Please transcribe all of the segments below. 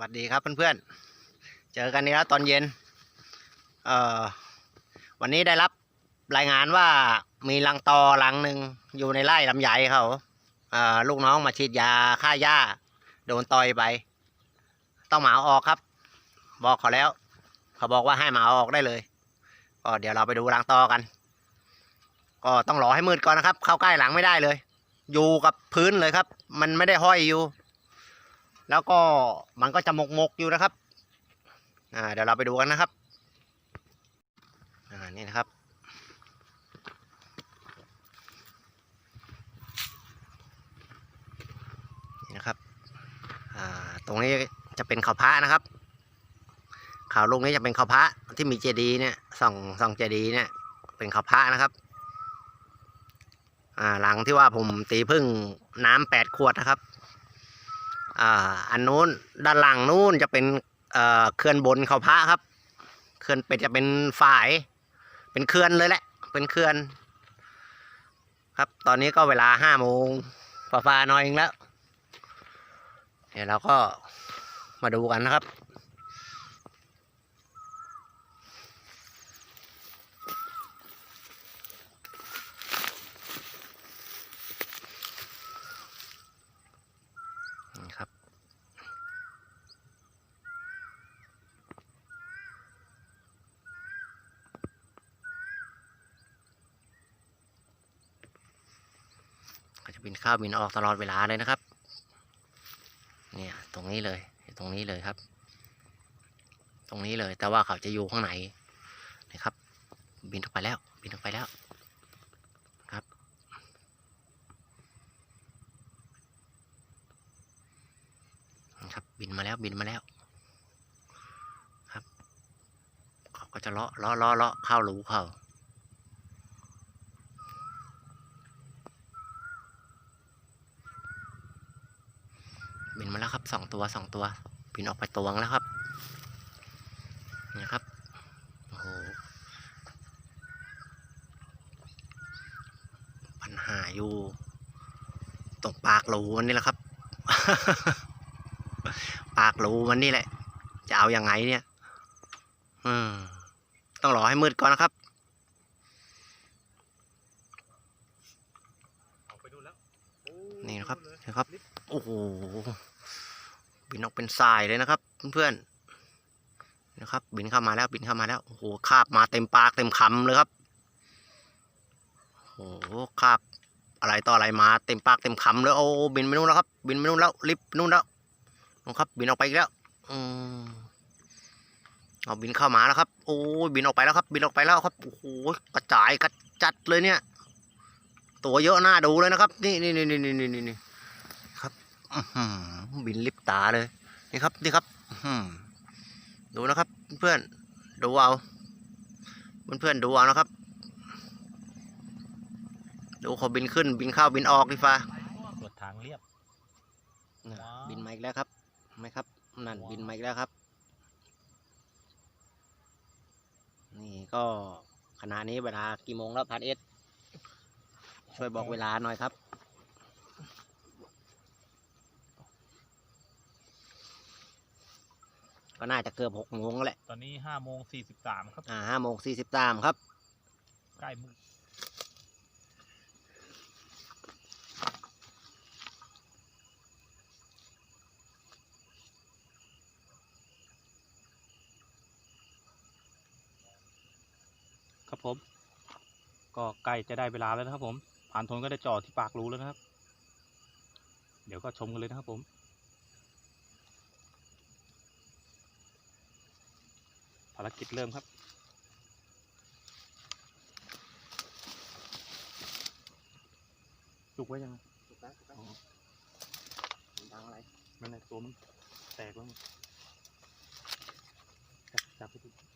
วัสดีครับเพื่อนๆ เจอกันนี้แล้วตอนเย็น เอ่อ วันนี้ได้รับรายงานว่ามีรังตอรังหนึ่งอยู่ในไร่ลำไยเขาเอ่อลูกน้องมาฉีดยาฆ่าหญ้า โดนต่อยไป ต้องหมาอออกครับ บอกเขาแล้ว เขาบอกว่าให้หมาอาออกได้เลย ก็เดี๋ยวเราไปดูรังตอกัน ก็ต้องรอให้มืดก่อนนะครับ เข้าใกล้หลังไม่ได้เลย อยู่กับพื้นเลยครับ มันไม่ได้ห้อยอยู่ แล้วก็มันก็จะมกมกอยู่นะครับอ่าเดี๋ยวเราไปดูกันนะครับอ่านี่นะครับนี่นะครับอ่าตรงนี้จะเป็นเขาพระนะครับข่าวลูกนี้จะเป็นเขาพระที่มีเจดีย์เนี่ยสองสองเจดีย์เนี่ยเป็นเขาพระนะครับอ่าหลังที่ว่าผมตีพึ่งน้ำแปดขวดนะครับ อ่า อันนู้นด้านหลังนู้นจะเป็นเอ่อเขื่อนบนเขาพระครับเขื่อนเป็ดจะเป็นฝ่าย เป็นเขื่อนเลยแหละ เป็นเขื่อน ครับ ตอนนี้ก็เวลาห้าโมงฟ้าๆหน้อยเองแล้ว เดี๋ยวเราก็มาดูกันนะครับ นี่ครับ ก็ จะบินเข้าบินออกตลอดเวลาเลยนะครับ เนี่ยตรงนี้เลยตรงนี้เลยครับ ตรงนี้เลย แต่ว่าเขาจะอยู่ข้างในนะครับ บินออกไปแล้ว บินออกไปแล้วครับ ครับ บินมาแล้วบินมาแล้วครับ เขาก็จะเลาะเลาะเลาะเลาะเข้ารูเขา บินมาแล้วครับสองตัวสองตัวบินออกไปตวงแล้วครับนี่ครับโอ้โหปัญหาอยู่ ตรงปากรูมันนี่แหละครับ ปากรูมันนี่แหละ จะเอาอยัางไงเนี่ย อืมต้องรอให้มืดก่อนนะครับออกไปดูแล้วนี่นะครับนะครับ โอ้โห บินออกเป็นทรายเลยนะครับเพื่อนๆนะครับ บินเข้ามาแล้วบินเข้ามาแล้วโอ้โหคาบมาเต็มปากเต็มคำเลยครับโอ้โหคาบอะไรต่ออะไรมาเต็มปากเต็มคำเลยโอ้บินไปนู่นแล้วครับ บินไปนู่นแล้วลิฟต์นู่นแล้วนะครับ บินออกไปอีกแล้วอืมเอาบินเข้ามาแล้วครับ โอ้บินออกไปแล้วครับ บินออกไปแล้วครับโอ้โหกระจายกระจัดเลยเนี่ย ตัวเยอะหน้าดูเลยนะครับ นี่นี่นี่นี่นี่นี่ บอื้อหือบินลิบตาเลย นี่ครับ นี่ครับอื้อหือดูนะครับ เพื่อนๆดูเอาเพื่อนๆดูเอานะครับ ดูเขาบินขึ้น บินเข้าบินออกดิฟ้าตรวจทางเรียบน่ะว้าวบินมาอีกแล้วครับไหมครับ นั่นว้าวบินมาอีกแล้วครับ นี่ก็ขณะนี้เวลากี่โมงแล้วพันเอสช่วยบอกเวลาหน่อยครับ ก็น่าจะเกือบหกโมงแล้วแหละ ตอนนี้ห้าโมงสี่สิบสามครับ อ่าห้าโมงสี่สิบสามครับ ใกล้มืดครับผม ก็ใกล้จะได้เวลาแล้วนะครับผม ผ่านทนก็ได้จ่อที่ปากรูแล้วนะครับ เดี๋ยวก็ชมกันเลยนะครับผม ภารกิจเริ่มครับ จุกไว้ยังไงอ๋อดังอะไรนั่นแหละตัวมันแตกแล้วไงจับจับไปดิ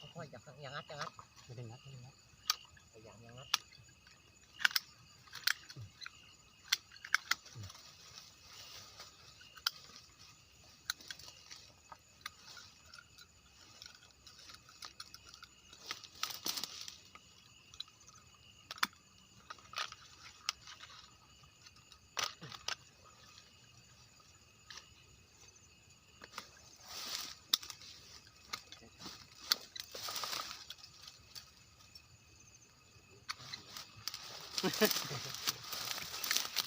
ค่อยๆอย่างอย่างงัดอย่างงัดไม่ได้งัดไม่ได้งัดอย่างอย่างงัด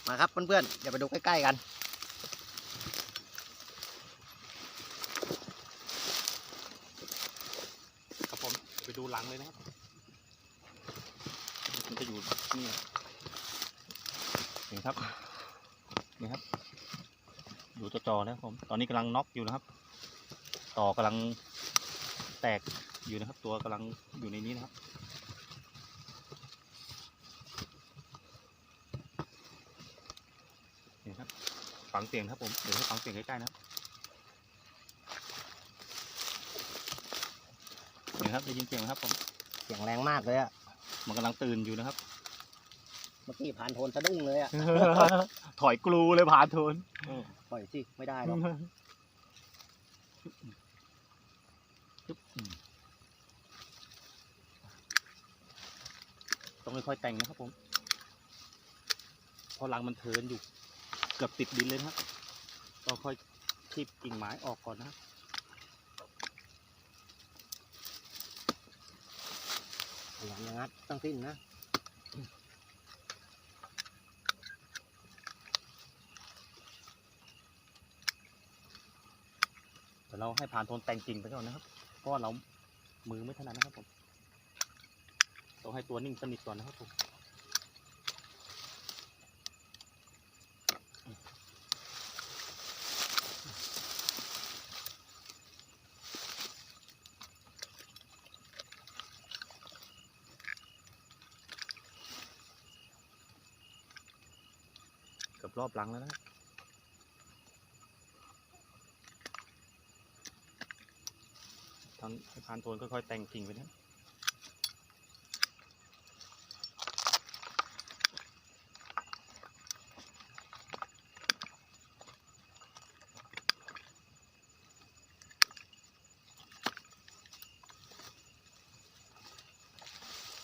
มาครับเพื่อนๆเดี๋ยวไปดูใกล้ๆกัน ครับผมไปดูหลังเลยนะครับ มันจะอยู่นี่นี่ครับนี่ครับ อยู่ตัวจอนะครับผม ตอนนี้กำลังน็อกอยู่นะครับ ต่อกำลังแตกอยู่นะครับ ตัวกำลังอยู่ในนี้นะครับ นี่ครับ ฟังเสียงนะครับผมเดี๋ยวให้ฟังเสียงใกล้ๆนะครับนี่ครับได้ยินเสียงไหมครับผมเสียงแรงมากเลยอะมันกำลังตื่นอยู่นะครับ เมื่อกี้ผ่านโทนสะดุ้งเลยอะถอยกลูเลยผ่านโทนปล่อยสิไม่ได้หรอกต้องค่อยๆแต่งนะครับผมเพราะรังมันเทินอยู่ เกือบติดดินเลยนะครับต้องค่อยคีบกิ่งไม้ออกก่อนนะครับอย่างย่างงัดตั้งสิ้นนะเดี๋ยวเราให้ผ่านโทนแต่งกิ่งไปก่อนนะครับ เพราะเรามือไม่ถนัดนะครับผม ต้องให้ตัวนิ่งสนิทก่อนนะครับผม รอบหลังแล้วนะครับตอนให้พานโทนค่อยๆแต่งกิ่งไปนะ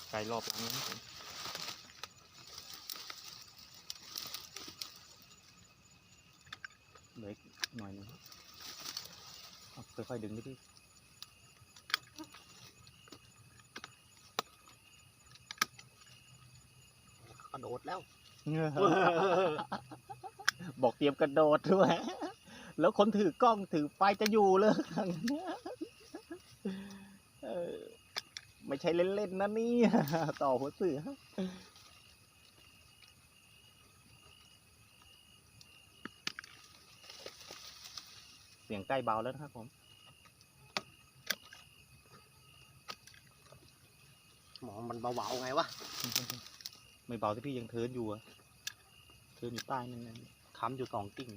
ไกลรอบหลังนะครับผมเหลืออีกหน่อยหนึงเอาค่อยๆดึงนิดพี่กระโดดแล้ว บอกเตรียมกระโดดด้วย แล้วคนถือกล้องถือไฟจะอยู่เลยเออไม่ใช่เล่นๆนะนี่ ต่อหัวเสือเสียงใกล้เบาแล้วนะครับผม มันเบาๆไงวะ ไม่เบาที่พี่ยังเทินอยู่อะเทินอยู่ใต้นั่นนะค้ำอยู่สองกิ่ง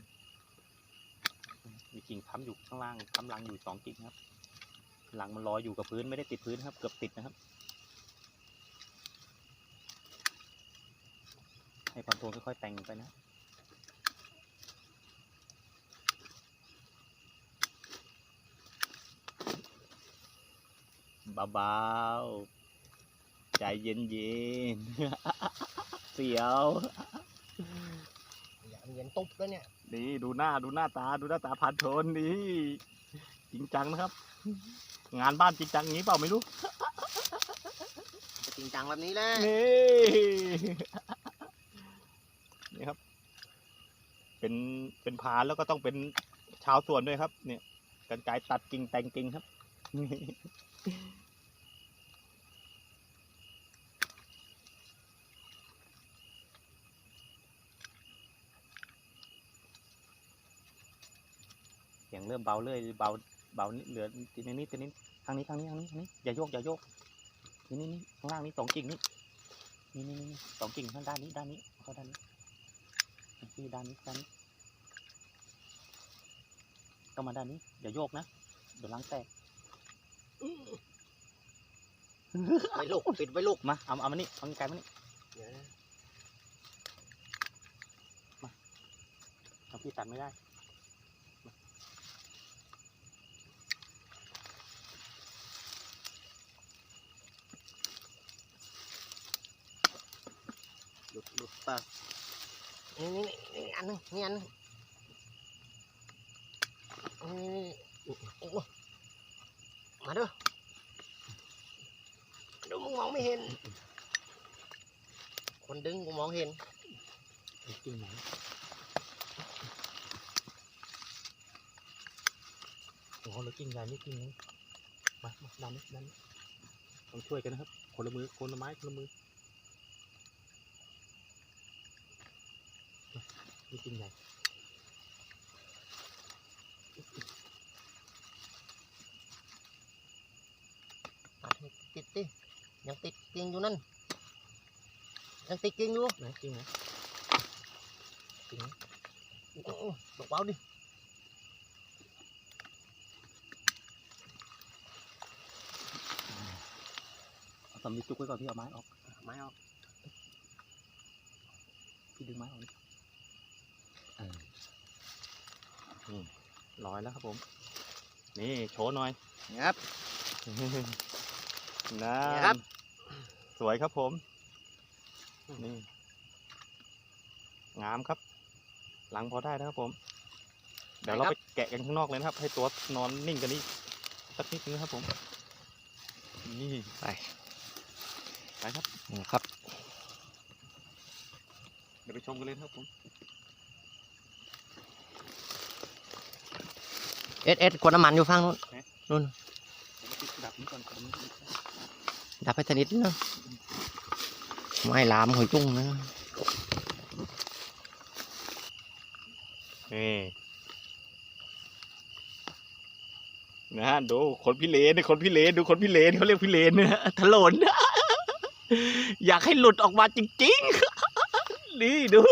มีกิ่งค้ำอยู่ข้างล่างค้ำรังอยู่สองกิ่งครับ หลังมันลอยอยู่กับพื้นไม่ได้ติดพื้นครับ เกือบติดนะครับ ให้คอนโทรลค่อยๆแต่งไปนะเบาๆ ใจเย็นๆเสียวอย่างเย็นตุ๊บแล้วเนี่ยนี่ดูหน้าดูหน้าตาดูหน้าตาพันโทนนี่จริงจังนะครับ งานบ้านจริงจังอย่างนี้เปล่าไม่รู้จะจริงจังแบบนี้แหละนี่นี่ครับ เป็นเป็นพานแล้วก็ต้องเป็นชาวสวนด้วยครับ เนี่ยกันไกตัดกิ่งแต่งกิ่งครับ ยงเริ่มเบาเลยเบาเบานิดเหลือทีนี้ทีนี้ทางนี้ทางนี้ทางนี้ทางนี้อย่าโยกอย่าโยกนี่นี่นี่ข้างล่างนี่สองกิ่งนี่นี่นี่นี่สองกิ่งข้างด้านนี้ด้านนี้เข้าด้านนี้ที่ด้านนี้ด้านนี้ก็มาด้านนี้อย่าโยกนะเดี๋ยวล้างแตกไว้ลูกปิดไว้ลูกมาเอาเอามานี่เอาไกลมานี่เอาพี่ตัดไม่ได้ ดหลุดเปล่านี่นี่นี่นี่อันนึงนี่อันนึงนี่นี่นี่โอ้มาเด้อเดี๋ยวมึงมองไม่เห็น คนดึงกูมองเห็นจริงไหนโอ้โหเรากินใหญ่นี่กินนี้มามาดันนี้ดันนี้ต้องช่วยกันนะครับ คนละมือ คนละไม้ คนละมือมา นี่กินใหญ่อะติดติยังติดจริงอยู่นั่น ยังติดจริงอยู่ไหนจริงไหมจริงไหมโอ้โหบอกเบาดิเอาสำลีจุกไว้ก่อนพี่เอาไม้ออกไม้ออกพี่ดึงไม้ออกนี่เออนี่ ร้อยแล้วครับผม นี่โชว์หน่อยครับนั่นี่ครับนสวยครับผมอืมนี่ งามครับ หลังพอได้นะครับผม เดี๋ยวเราไปแกะกันข้างนอกเลยนะครับ ให้ตัวนอนนิ่งกันนี่สักนิดนึงนะครับผม นี่ไปไปครับ นี่ครับ เดี๋ยวไปชมกันเลยนะครับผม เอสเอสขวดน้ำมันอยู่ฝั่งนู้นไหนนู่นเดี๋ยวมาติดดับนี้ก่อนครับดับไปสนิทนะไม่ลามหอยจุ้งนะนี่นะฮะดูคนพิเรนนี่คนพิเรนดูคนพิเรนเขาเรียกพิเรนนะฮะถลนอยากให้หลุดออกมาจริง ๆ นี่ดู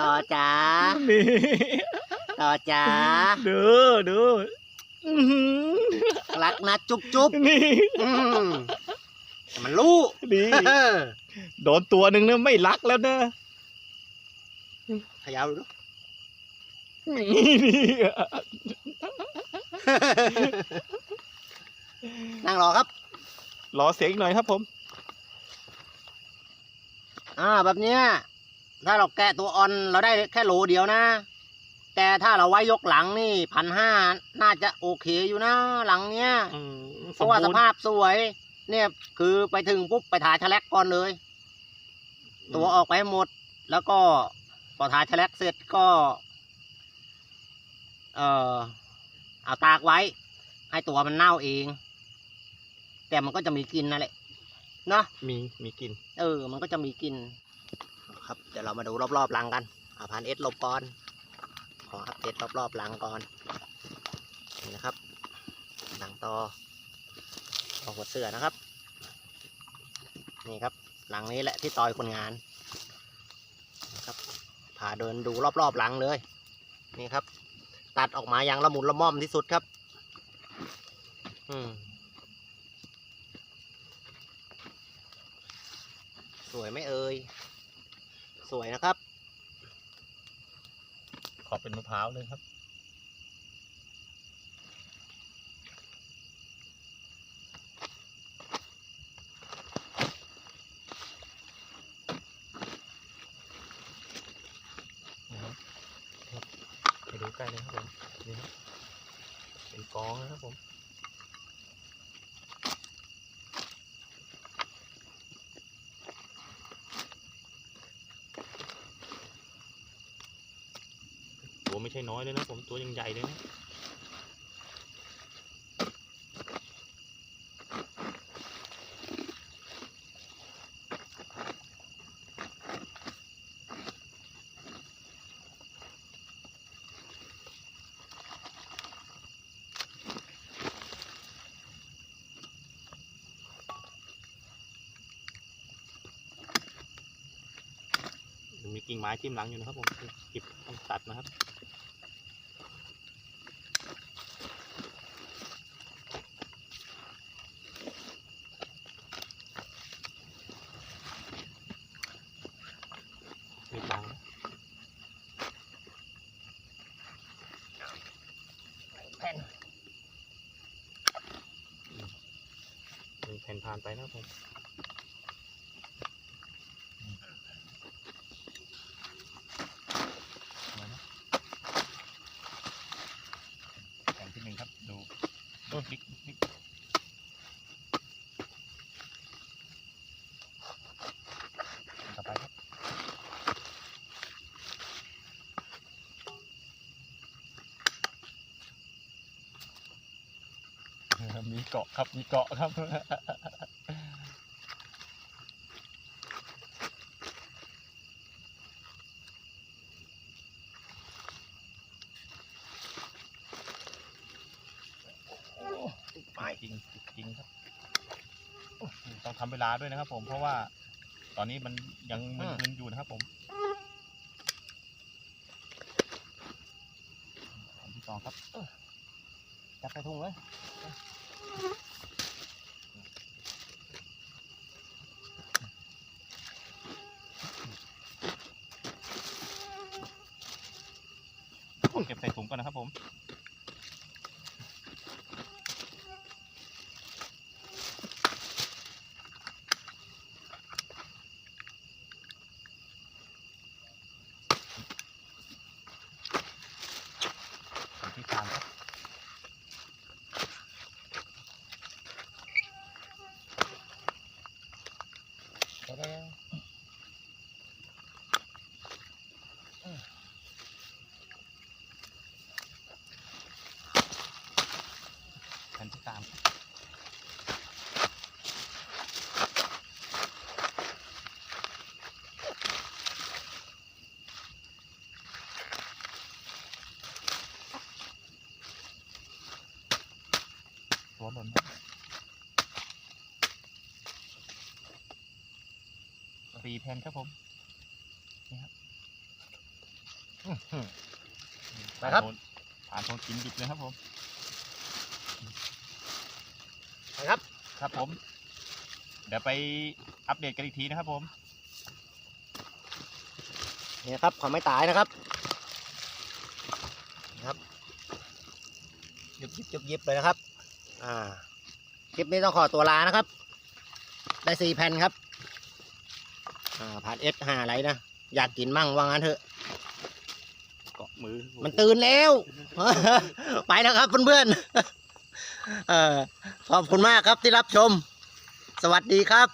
ต่อจ้านี่ ต่อจ้าดูดูอื้อหือรักนะจุ๊บจุ๊บนี่อืมแต่มันรู้นี่โดนตัวหนึ่งนะไม่รักแล้วนะขยาวดูนี่นี่นั่งรอครับรอเสียงอีกหน่อยครับผม อ่าแบบเนี้ยถ้าเราแกะตัวออนเราได้แค่โหลเดียวนะ แต่ถ้าเราไว้ยกหลังนี่พันห้าน่าจะโอเคอยู่นะหลังเนี้ยอืมเพราะว่าสภาพสวย เนี่ยคือไปถึงปุ๊บไปถ่ายแฉลกก่อนเลย ตัวออกไปให้หมด แล้วก็พอถ่ายแฉลกเสร็จก็ เอ่อเอาตากไว้ ให้ตัวมันเน่าเอง แต่มันก็จะมีกลินนั่นแหละเนาะมีมีกลิน เออ มันก็จะมีกลิน ครับ เดี๋ยวเรามาดูรอบๆรังกันอาพันเอสลบก่อน ขออัปเดตรอบๆรังก่อนนี่นะครับ หลังต่อต่อหัวเสือนะครับ นี่ครับ หลังนี้แหละที่ต่อยคนงานนะครับพาเดินดูรอบๆหลังเลย นี่ครับ ตัดออกมาอย่างละมุนละม่อมที่สุดครับ อืมสวยไหมเอ่ย สวยนะครับ ขอเป็นมะพร้าวเลยครับนะครับ ไปดูใกล้เลยครับผม นี่ครับ เป็นกองนะครับผมตัวไม่ ใช่น้อยเลยนะผมตัวยังใหญ่เลยนะมีกิ่งไม้ทิ่มหลังอยู่นะครับผมเก็บต้องตัดนะครับ นมีแผ่นผ่านไปนะครับผม เกาะครับมีเกาะครับไม่จริงจริงครับต้องทำเวลาด้วยนะครับ ผมเพราะว่าตอนนี้มันยังมึนๆอยู่นะครับผมอันที่สองครับจับใส่ถุงเลยผม เก็บใส่ถุงก่อนนะครับผม อันที่สามครับ แผ่นที่สามครับตัวหล่นครับ สี่แผ่นครับผมไปครับ ผ่านโทนผ่านโทนกินดิบเลยครับผมนะครับ ครับผม เดี๋ยวไปอัปเดตกันอีกทีนะครับผมนี่นะครับความไม่ตายนะครับนะครับยิบยิบยิบยิบเลยนะครับ อ่าคลิปนี้ต้องขอตัวลานะครับ ได้สี่แผ่นครับ อ่าผัดเอสห้าอะไรนะ อยากกินมั่งว่างั้นเถอะ เกาะมือมันตื่นแล้ว ไปแล้วครับเพื่อนๆเออขอบคุณมากครับที่รับชม สวัสดีครับ